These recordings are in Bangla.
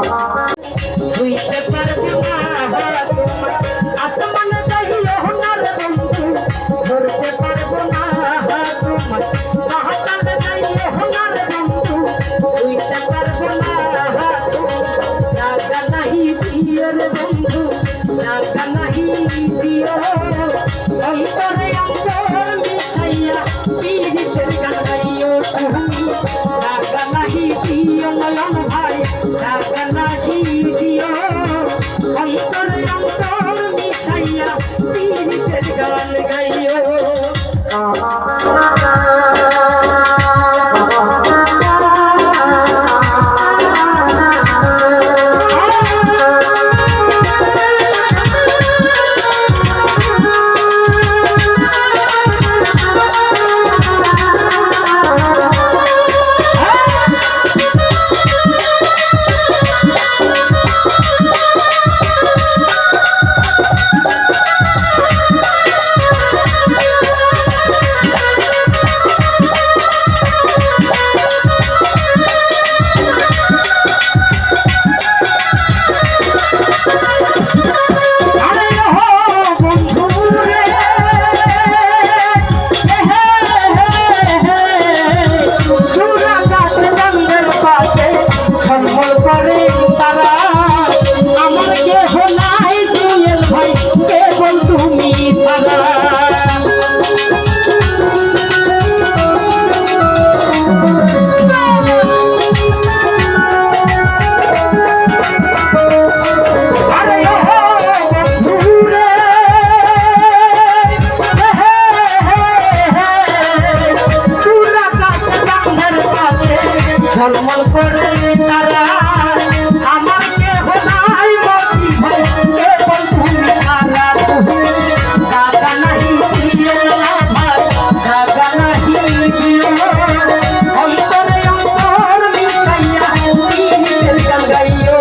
Oh, oh, oh. টলমল করে তারা। আমার কেহ নাই বন্ধু তারা। দাদা নাহি দাদা নাহি অন্তরে অন্তর মিশাইয়া গাইও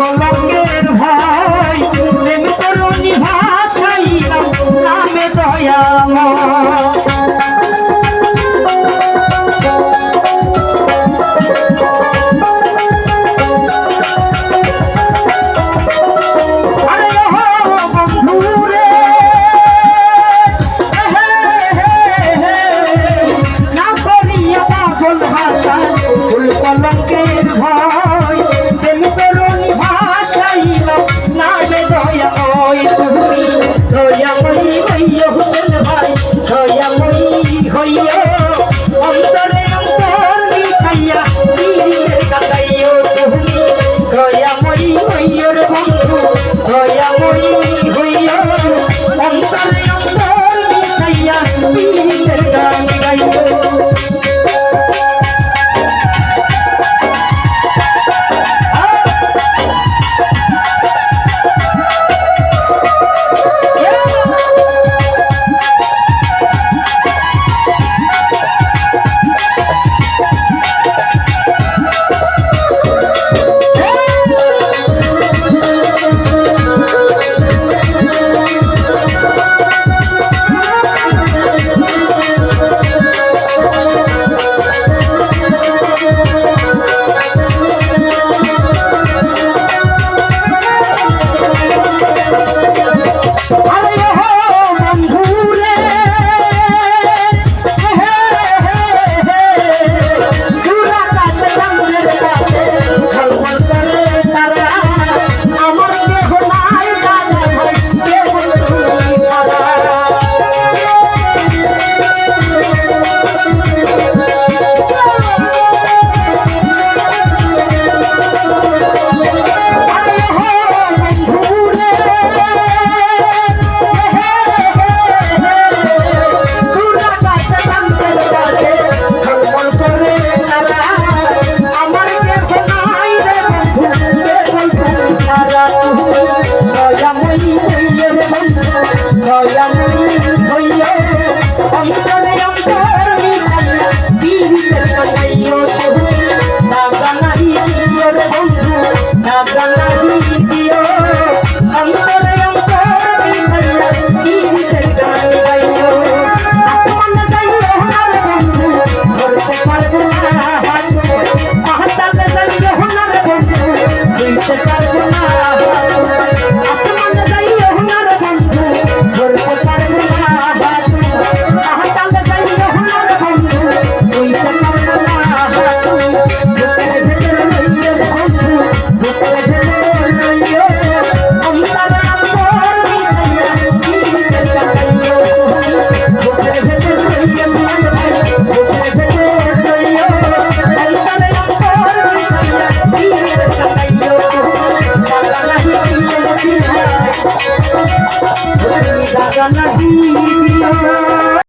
কলঙ্কের